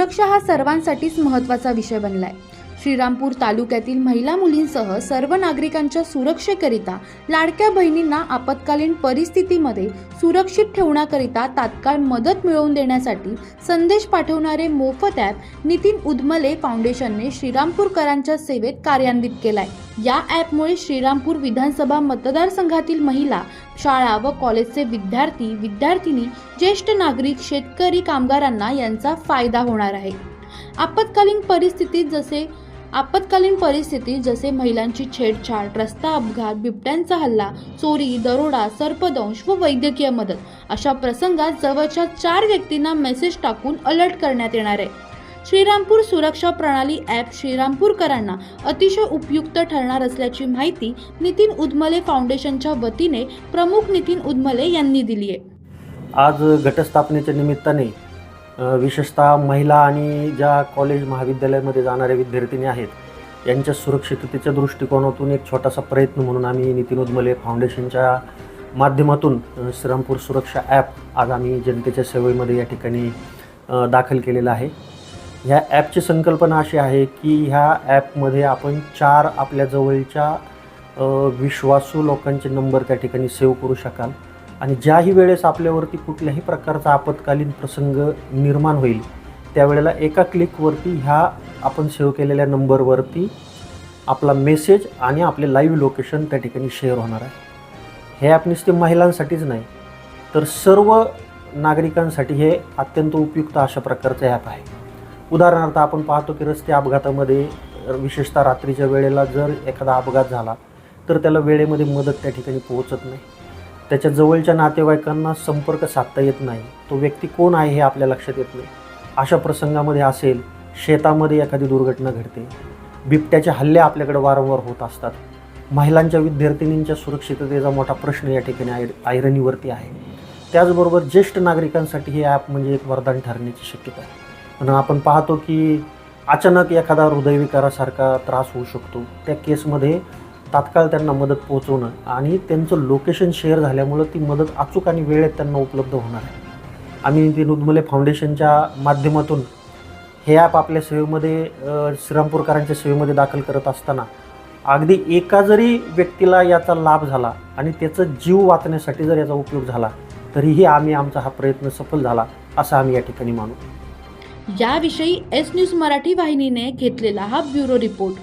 सुरक्षा हा सर्वांसाठीच महत्त्वाचा विषय बनलाय. श्रीरामपूर तालुक्यातील महिला मुलींसह सर्व नागरिकांच्या सुरक्षेकरिता लाडक्या बहिणींना आपत्कालीन परिस्थितीमध्ये सुरक्षित ठेवण्याकरिता तात्काळ मदत मिळवून देण्यासाठी संदेश पाठवणारे मोफत ॲप नितीन उदमले फाउंडेशनने श्रीरामपूरकरांच्या सेवेत कार्यान्वित केलाय. या ॲपमुळे श्रीरामपूर विधानसभा मतदारसंघातील महिला शाळा व कॉलेजचे विद्यार्थी विद्यार्थिनी ज्येष्ठ नागरिक शेतकरी कामगारांना यांचा फायदा होणार आहे. आपत्कालीन परिस्थितीत जसे आपत्कालीन परिस्थितीत जसे महिलांची छेडछाड रस्ता अपघात बिबट्यांचा हल्ला चोरी दरोडा सर्पदंश व वैद्यकीय मदत अशा प्रसंगात जवळच्या चार व्यक्तींना मेसेज टाकून अलर्ट करण्यात येणार आहे. श्रीरामपूर सुरक्षा प्रणाली ॲप श्रीरामपूरकरांना अतिशय उपयुक्त ठरणार असल्याची माहिती नितीन उदमले फाउंडेशनच्या वतीने प्रमुख नितीन उदमले यांनी दिली आहे. आज घटस्थापनेच्या निमित्ताने विशेषतः महिला आणि ज्या कॉलेज महाविद्यालयामध्ये जाणाऱ्या विद्यार्थिनी आहेत यांच्या सुरक्षिततेच्या दृष्टिकोनातून एक छोटासा प्रयत्न म्हणून आम्ही नितीन उदमले फाउंडेशनच्या माध्यमातून श्रीरामपूर सुरक्षा ॲप आज आम्ही जनतेच्या सेवेमध्ये या ठिकाणी दाखल केलेला आहे. ह्या ॲपची संकल्पना अशी आहे की ह्या ॲपमध्ये आपण चार आपल्या जवळच्या विश्वासू लोकांचे नंबर त्या ठिकाणी सेव्ह करू शकाल. आणि ज्याही वेळेस आपल्यावरती कुठल्याही प्रकारचा आपत्कालीन प्रसंग निर्माण होईल त्यावेळेला एका क्लिकवरती ह्या आपण सेव्ह केलेल्या नंबरवरती आपला मेसेज आणि आपले लाईव्ह लोकेशन त्या ठिकाणी शेअर होणार आहे. हे ॲप नुसते महिलांसाठीच नाही तर सर्व नागरिकांसाठी हे अत्यंत उपयुक्त अशा प्रकारचं ॲप आहे. उदाहरणार्थ आपण पाहतो की रस्ते अपघातामध्ये विशेषतः रात्रीच्या वेळेला जर एखादा अपघात झाला तर त्याला वेळेमध्ये मदत त्या ठिकाणी पोहोचत नाही. त्याच्या जवळच्या नातेवाईकांना संपर्क साधता येत नाही. तो व्यक्ती कोण आहे हे आपल्या लक्षात येत नाही. अशा प्रसंगामध्ये असेल शेतामध्ये एखादी दुर्घटना घडते. बिबट्याचे हल्ले आपल्याकडे वारंवार होत असतात. महिलांच्या विद्यार्थिनींच्या सुरक्षिततेचा मोठा प्रश्न या ठिकाणी आय आयरनीवरती आहे. त्याचबरोबर ज्येष्ठ नागरिकांसाठी हे ॲप म्हणजे एक वरदान ठरण्याची शक्यता आहे. पण आपण पाहतो की अचानक एखादा हृदयविकारासारखा त्रास होऊ शकतो. त्या केसमध्ये तात्काळ त्यांना मदत पोहोचवणं आणि त्यांचं लोकेशन शेअर झाल्यामुळं ती मदत अचूक आणि वेळेत त्यांना उपलब्ध होणार आहे. आम्ही ते नुदमले फाउंडेशनच्या माध्यमातून हे ॲप आपल्या सेवेमध्ये श्रीरामपूरकरांच्या सेवेमध्ये दाखल करत असताना अगदी एका जरी व्यक्तीला याचा लाभ झाला आणि त्याचा जीव वाचण्यासाठी जर याचा उपयोग झाला तरीही आम्ही आमचा हा प्रयत्न सफल झाला असं आम्ही या ठिकाणी मानू. याविषयी एस न्यूज मराठी वाहिनीने घेतलेला हा ब्युरो रिपोर्ट.